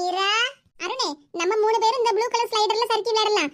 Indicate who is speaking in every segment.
Speaker 1: மீரா. அருணே நம்ம மூணு பேரும் இந்த ப்ளூ கலர் ஸ்லைடர்ல சறுக்கி விளையாடலாம்.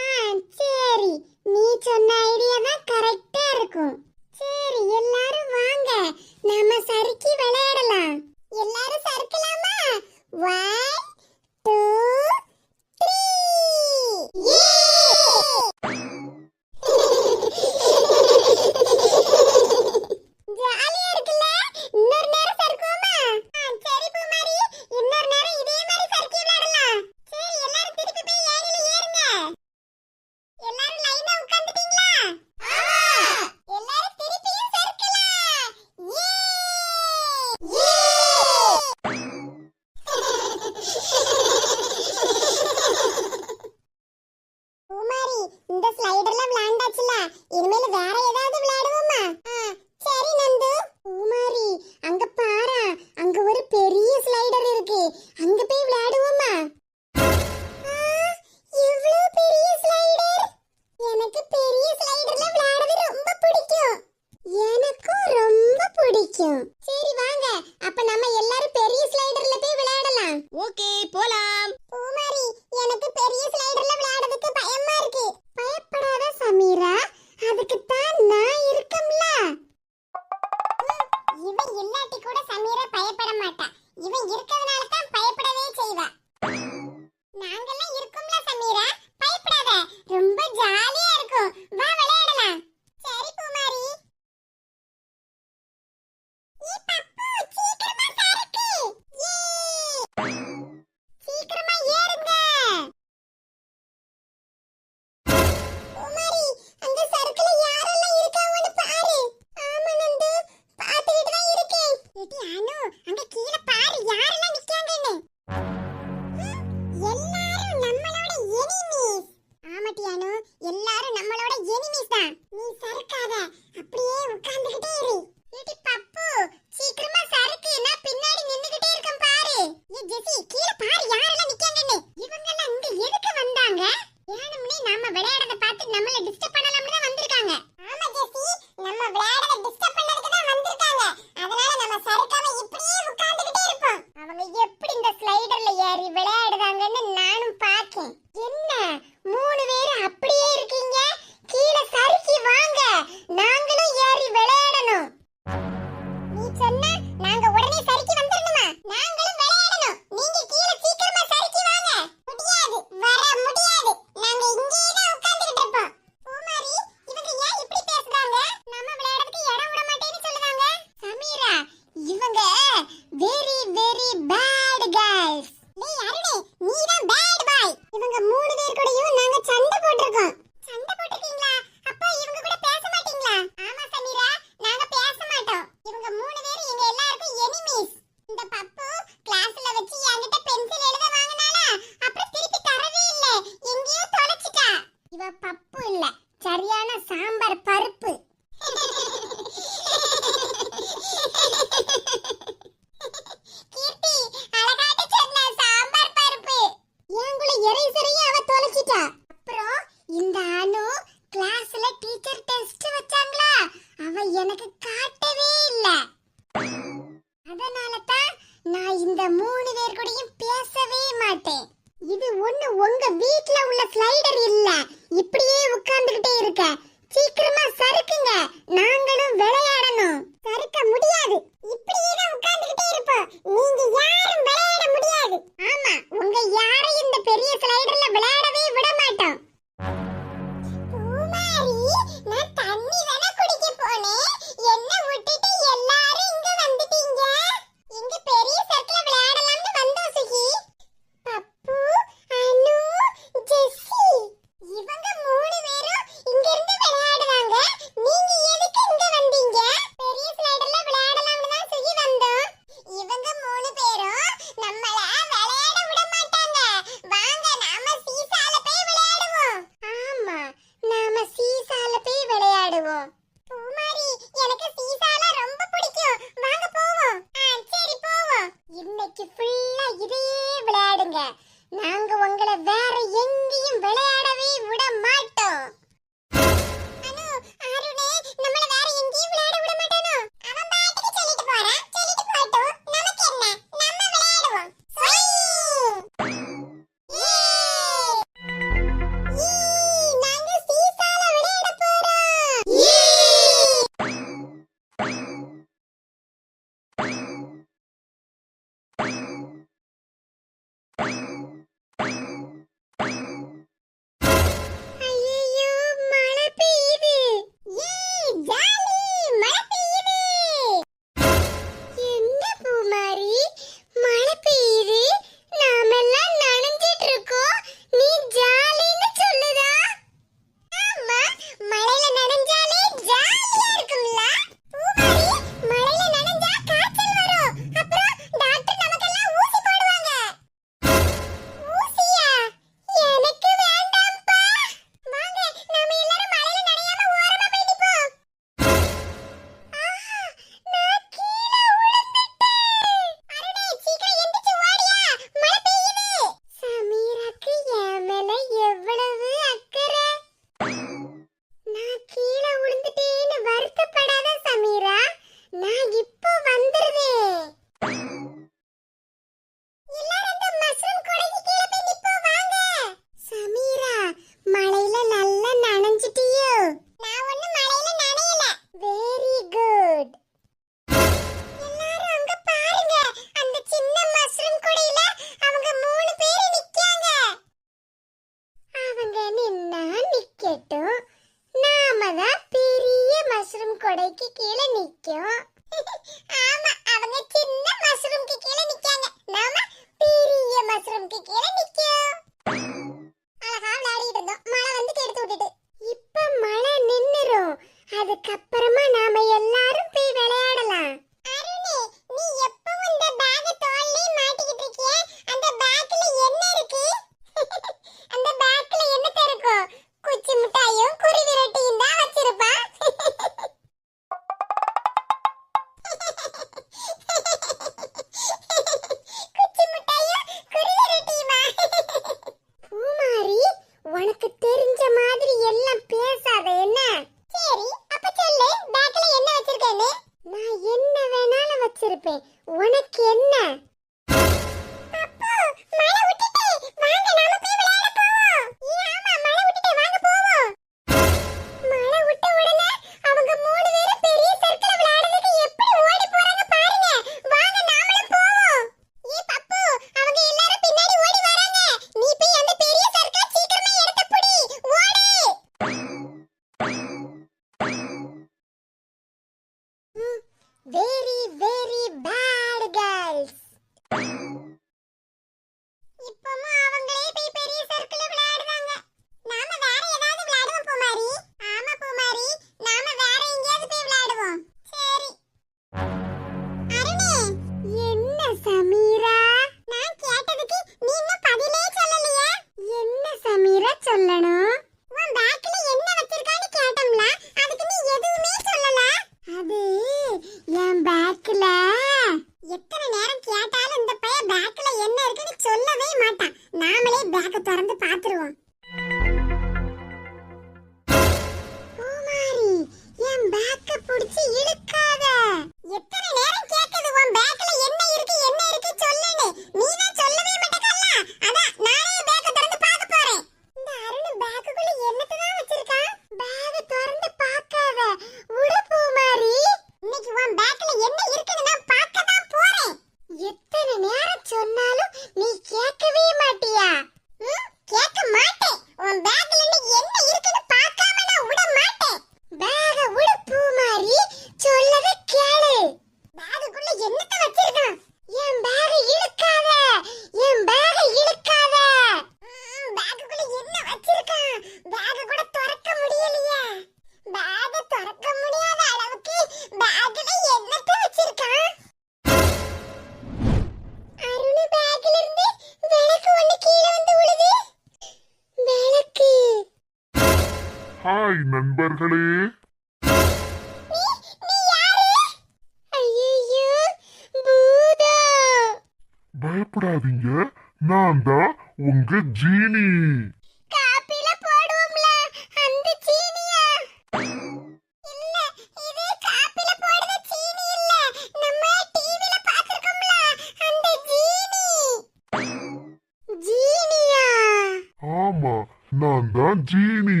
Speaker 1: நான் தான்
Speaker 2: ஜீனி.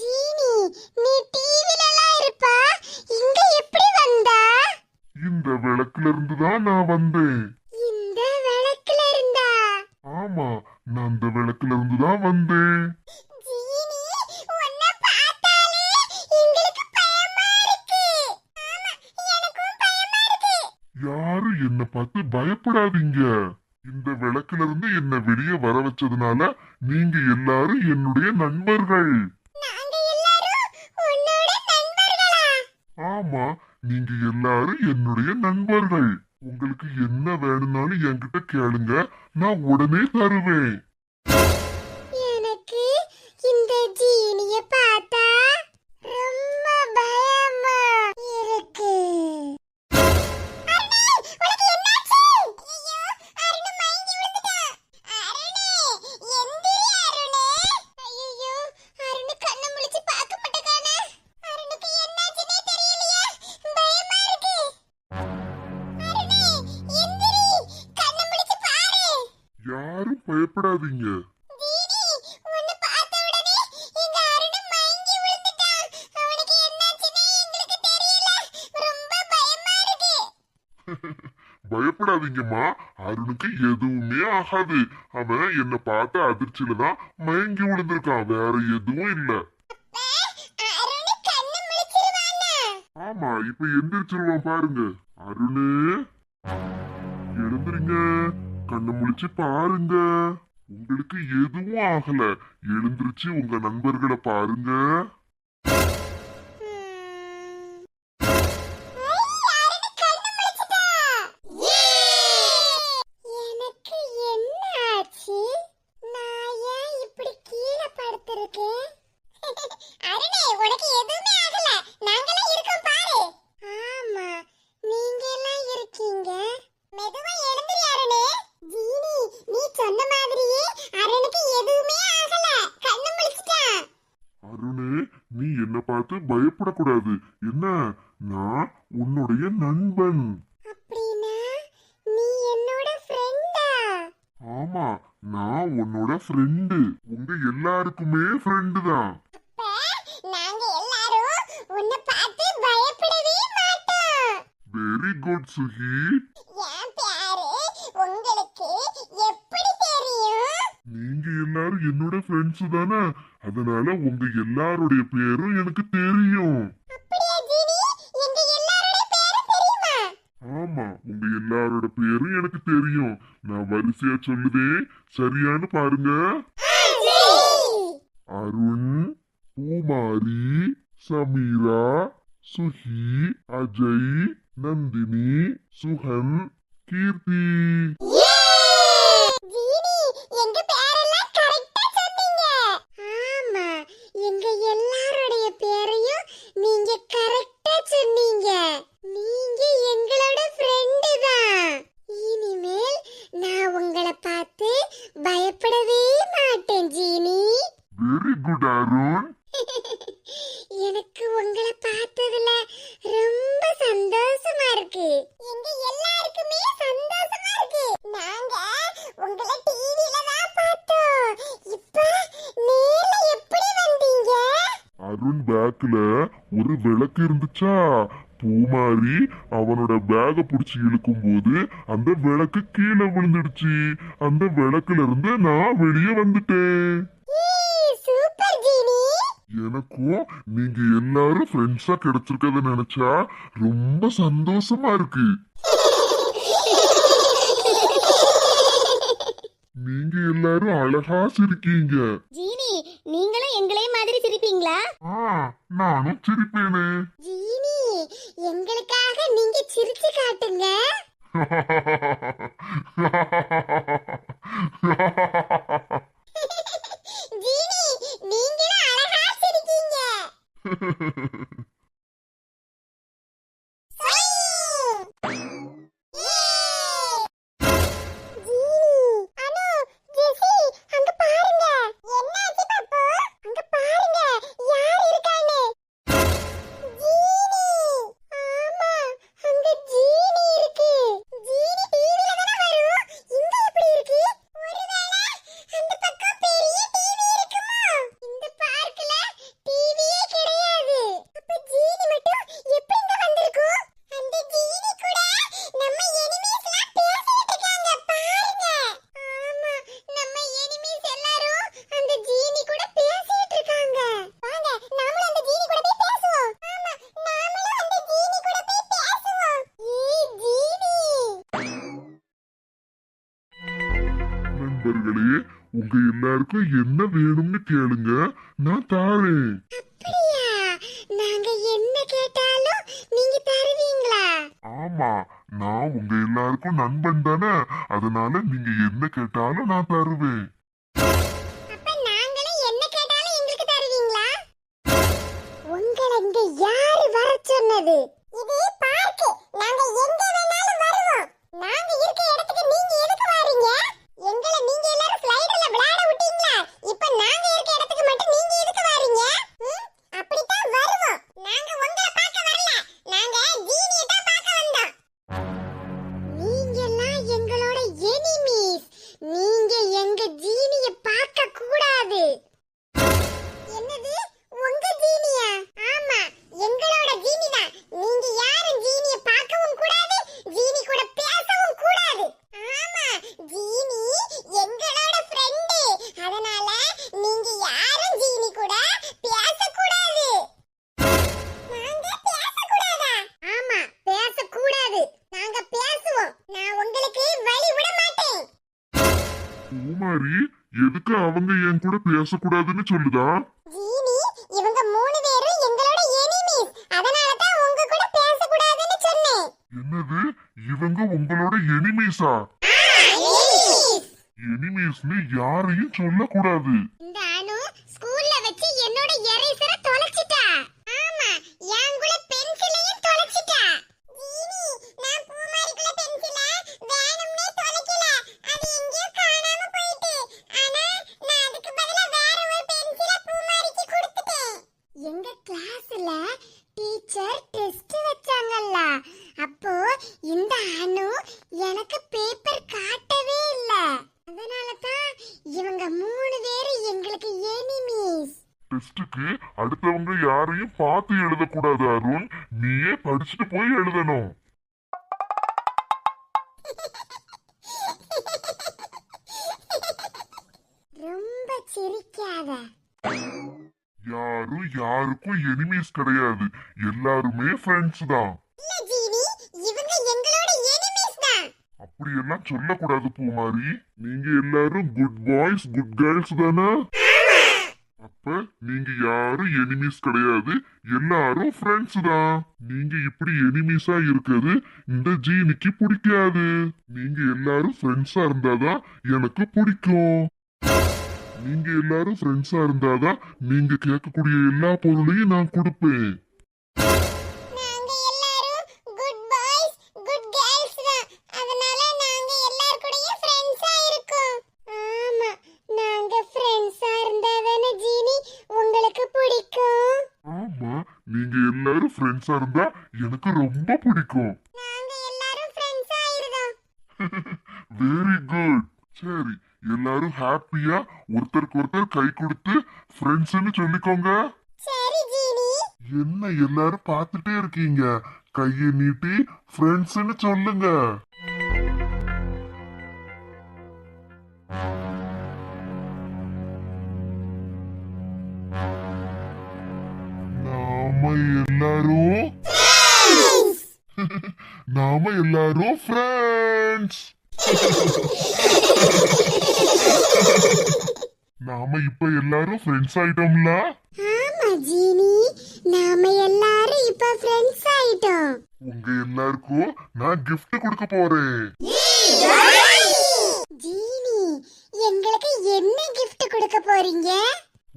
Speaker 1: ஜீனி நீ டிவில எல்லாம் இருப்பா? இங்க எப்படி வந்தா?
Speaker 2: இந்த விளக்குல இருந்து தான் நான் வந்தேன்.
Speaker 1: இந்த விளக்குல இருந்தா
Speaker 2: ஆமா நான் இந்த விளக்குல இருந்து தான் வந்தேன்.
Speaker 1: ஜீனி உன்னை பார்த்தாலே எங்களுக்கு பயமா இருக்கு. ஆமா எனக்கும் பயமா இருக்கு.
Speaker 2: யாரும் என்ன பார்த்து பயப்படாதீங்க. இந்த விளக்குல இருந்து என்ன வெளியே வர வச்சதுனால என்னுடைய நண்பர்கள். ஆமா நீங்க எல்லாரும் என்னுடைய நண்பர்கள். உங்களுக்கு என்ன வேணும்னாலும் என்கிட்ட கேளுங்க நான் உடனே தருவேன். பயப்படாதீங்கம்மா. அருணுக்கு எதுவுமே ஆகாது. அவன் என்ன பார்த்த அதிர்ச்சியில தான் மயங்கி விழுந்திருக்கான். வேற எதுவும் இல்ல. ஆமா இப்ப எந்திரிச்சிருவான் பாருங்க. அருணு எழுந்துருங்க. கண்ணு முழிச்சு பாருங்க. உங்களுக்கு எதுவும் ஆகல. எழுந்திருச்சு உங்க நண்பர்களை பாருங்க.
Speaker 1: என்ன
Speaker 2: பார்த்து பயப்படக்கூடாது. என்ன? நான் உன்னுடைய நண்பன். ஆமா நான் உன்னோட ஃப்ரெண்டு உங்க எல்லாருக்குமே ஃப்ரெண்டு தான். வெரி குட் சுகி
Speaker 1: என் பேரு உங்களுக்கு எப்படி தெரியும்
Speaker 2: நீங்க எல்லாரும் என்னோட ஃப்ரெண்ட்ஸ் தானே? அதனால உங்க எல்லாருடைய பேரும் எனக்கு தெரியும். ஆமா உங்க எல்லாரோட பேரும் எனக்கு தெரியும். நான் வரிசையா சொல்லுதே. சரியான்னு பாருங்க. அருண் பூமாரி சமீரா சுஹி அஜய் நந்தினி சுகன் கீர்த்தி
Speaker 1: ஜீனி எங்க பேரெல்லாம் கரெக்டா சொன்னீங்க ஆமா எங்க எல்லாரோடைய பேரையும் நீங்க கரெக்டா சொன்னீங்க நீங்க எங்களோட ஃப்ரெண்டு தான் இனிமேல் நான் உங்களை பார்த்து பயப்படவே மாட்டேன் ஜீனி
Speaker 2: வெரி குட் அருண்.
Speaker 1: எனக்கு உங்களை பார்த்ததுல ரொம்ப சந்தோஷமா இருக்கு. எங்க எல்லாருக்குமே சந்தோஷமா இருக்கு. நாங்க உங்களை டிவில தான் பார்த்தோம். இப்ப நேர்ல எப்படி வந்தீங்க?
Speaker 2: அருண் பேக்ல ஒரு விளக்கு இருந்துச்சா? பூமாரி அவனோட பேக புடிச்சு இழுக்கும் போது அந்த விளக்கு கீழே விழுந்துடுச்சு. அந்த விளக்குல இருந்து நான் வெளியே வந்துட்டேன்.
Speaker 1: சூப்பர் ஜீனி
Speaker 2: எனக்கும் நீங்க எல்லாரும் ஃப்ரெண்ட்ஸா கிடைச்சிருக்கத நினைச்சா ரொம்ப சந்தோஷமா இருக்கு. நீங்க எல்லாரும் அழகா சிரிக்கீங்க.
Speaker 1: ஜீனி நீங்களும் எங்களே மாதிரி சிரிப்பீங்களா?
Speaker 2: ஆ நானும் சிரிப்பேனே.
Speaker 1: ஜீனி எங்களுக்காக நீங்க சிரிச்சு காட்டுங்க.
Speaker 2: எல்லாருக்கும் என்ன வேணும்னு கேளுங்க. நான் தாரேன்.
Speaker 1: நாங்க என்ன கேட்டாலும் நீங்க தருவீங்களா?
Speaker 2: ஆமா நான் உங்க எல்லாருக்கும் நண்பன் தானே. அதனால நீங்க என்ன கேட்டாலும் நான் தருவேன்.
Speaker 1: கூட
Speaker 2: பேசக்கூடாதுன்னு சொல்லுதா?
Speaker 1: ஜீனி இவங்க மூணு பேரும் எங்களோட எனிமீஸ் அதனால தான் உங்க கூட பேசக்கூடாதுன்னு சொன்னேன்.
Speaker 2: என்னது? இவங்க உங்களோட எனிமீஸா
Speaker 1: எனிமீஸ்
Speaker 2: எனிமீஸ்னு யாரையும் சொல்லக்கூடாது
Speaker 1: இந்த அனு ஸ்கூல்ல வச்சு என்னோட எரேசரை தொலைச்சிட்டா ஆமா என் கூட பென்சிலையும் தொலைச்சிட்டா ஜீனி நான் பூமாரிக்குள்ள பென்சில வேணும்னே தொலைக்கல அது எங்கேயோ காணாம போயிட்டு ஆனா நான் அதுக்கு பதிலா வேற ஒரு பென்சில பூமாரிக்கு கொடுத்துட்டேன் எங்க கிளாஸ்ல டீச்சர் டெஸ்ட் வச்சாங்கல்ல அப்போ இந்த அனு எனக்கு பேப்பர் காட்டவே இல்ல அதனால தான் இவங்க மூணு பேரும் எங்களுக்கு எனிமீஸ்
Speaker 2: டெஸ்டுக்கு அடுத்தவங்க யாரையும் பார்த்து எழுதக்கூடாது அருண். நீயே படிச்சுட்டு போய் எழுதணும்.
Speaker 1: ரொம்ப சிரிக்காத.
Speaker 2: யாரும் யாருக்கும் எனிமீஸ் கிடையாது. எல்லாருமே ஃப்ரெண்ட்ஸ் தான்.
Speaker 1: தான்.
Speaker 2: அப்படியெல்லாம் சொல்லக்கூடாது பூமாரி. நீங்க எல்லாரும் குட் பாய்ஸ் குட் கேர்ள்ஸ் தானே? அப்ப நீங்க யாரும் எனிமீஸ் கிடையாது எல்லாரும் ஃப்ரெண்ட்ஸ் தான். நீங்க இப்படி எனிமீஸா இருக்கிறது இந்த ஜீனிக்கு பிடிக்காது. நீங்க எல்லாரும் ஃப்ரெண்ட்ஸா இருந்தாதான் எனக்கு பிடிக்கும். நீங்க எல்லாரும் ஃப்ரெண்ட்ஸா இருந்தாதான் நீங்க கேட்கக்கூடிய எல்லா பொருளையும் நான் கொடுப்பேன்.
Speaker 1: ஃப்ரெண்ட்ஸா
Speaker 2: இருந்தா எனக்கு ரொம்ப பிடிக்கும். வெரி குட் சரி எல்லாரும் ஹாப்பியா ஒருத்தருக்கு ஒருத்தர் கை கொடுத்து ஃப்ரெண்ட்ஸ்னு சொல்லிக்கோங்க. என்ன எல்லாரும் பார்த்துட்டே இருக்கீங்க? கையை நீட்டி ஃப்ரெண்ட்ஸ்னு சொல்லுங்க. நாம எல்லாரும் ஃப்ரெண்ட்ஸ் நாம இப்ப எல்லாரும் ஃப்ரெண்ட்ஸ் ஆயிட்டோம்ல?
Speaker 1: ஆமா ஜீனி. நாம எல்லாரும் இப்ப ஃப்ரெண்ட்ஸ் ஆயிட்டோம்.
Speaker 2: உங்க எல்லாருக்கும் நான் gift கொடுக்க போறேன்.
Speaker 1: ஜீனி எங்களுக்கு என்ன gift கொடுக்க போறீங்க?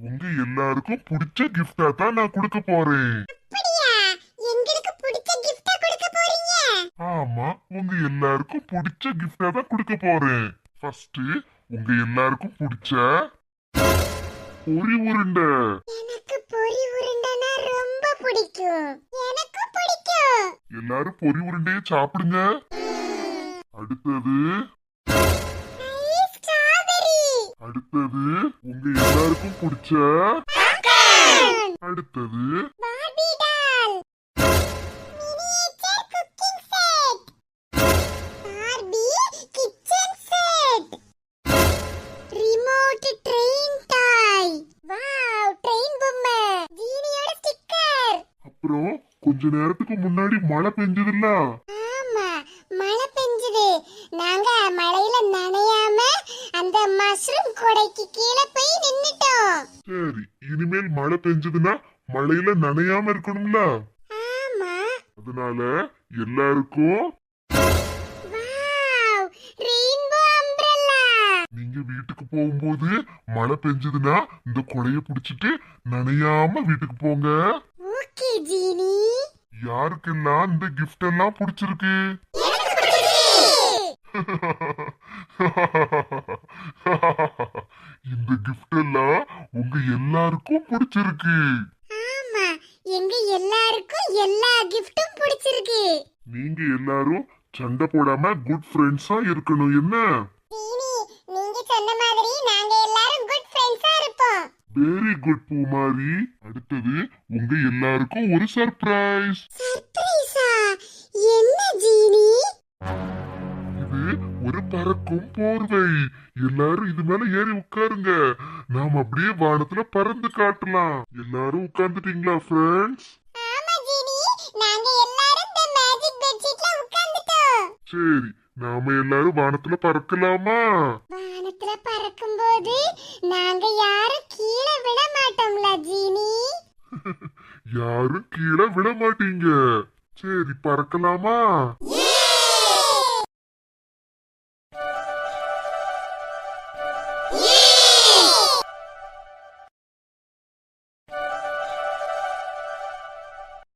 Speaker 2: உங்க எல்லாருக்கும் பிடிச்ச gift-ஆ தான் நான் கொடுக்க போறேன்.
Speaker 1: அப்படியா? எங்களுக்கு பிடிச்ச gift-ஆ கொடுக்க போறீங்க?
Speaker 2: ஆமா உங்க எல்லாருக்கும் பிடிச்ச gift-ஆ தான் கொடுக்க போறேன். ஃபர்ஸ்ட் உங்க எல்லாருக்கும் பிடிச்ச பொரி உருண்டை.
Speaker 1: எனக்கு பொரி உருண்டைனா ரொம்ப பிடிக்கும். எனக்கு பிடிக்கும்.
Speaker 2: எல்லாரும் பொரி உருண்டையை சாப்பிடுங்க. அடுத்தது அடுத்தது உங்க எல்லாருக்கும் பிடிச்ச அடுத்தது
Speaker 1: ட்ரெயின் டாய் வாவ் ட்ரெயின் பொம்மை ஜீனியோட ஸ்டிக்கர்
Speaker 2: அப்புறம் கொஞ்ச நேரத்துக்கு முன்னாடி மழை பெஞ்சதுல்ல?
Speaker 1: ஆமா மழை பெஞ்சுது. நாங்க மழையில நனையாம அந்த மஷ்ரூம் கொடைக்கு கீழே போய் நின்னுட்டோம்.
Speaker 2: சரி இனிமேல் மழை பெஞ்சதுன்னா மழையில நனையாம இருக்கணும்ல?
Speaker 1: ஆமா.
Speaker 2: அதனால எல்லாருக்கும் போகும்போது மழை பெஞ்சதுன்னா இந்த கொடைய பிடிச்சிட்டு நனையாம வீட்டுக்கு போங்க.
Speaker 1: ஓகே ஜீனி.
Speaker 2: யாருக்கெல்லாம் இந்த gift எல்லாம் பிடிச்சிருக்கு? இந்த gift எல்லாம் உங்க எல்லாருக்கும் பிடிச்சிருக்கு.
Speaker 1: ஆமா எங்க எல்லாருக்கும் எல்லா கிஃப்ட்டும் பிடிச்சிருக்கு.
Speaker 2: நீங்க எல்லாரும் சண்டை போடாம குட் ஃப்ரெண்ட்ஸா இருக்கணும் என்ன?
Speaker 1: நீங்க சொன்ன மாதிரி நாங்க எல்லாரும் குட் ஃப்ரெண்ட்ஸா இருப்போம்.
Speaker 2: Very good Poomari. அடுத்தது உங்க எல்லாருக்கும் ஒரு சர்ப்ரைஸ்
Speaker 1: சர்ப்ரைஸா என்ன ஜீனி?
Speaker 2: இது ஒரு பறக்கும் போர்வை. எல்லாரும் இது மேல ஏறி உட்காருங்க. நாம அப்படியே வானத்துல பறந்து காட்டலாம். எல்லாரும் உட்கார்ந்துட்டீங்களா ஃப்ரெண்ட்ஸ்
Speaker 1: ஆமா ஜீனி. நாங்க எல்லாரும் இந்த மேஜிக் பெட்ஷீட்ல உட்கார்ந்துட்டோம்.
Speaker 2: சரி நாம எல்லாரும் வானத்துல பறக்கலாமா?
Speaker 1: வானத்துல பறக்கும்போது நாங்க யாரும் கீழே விட மாட்டோம்ல ஜீனி?
Speaker 2: யாரும் கீழே விட மாட்டீங்க? சரி பறக்கலாமா?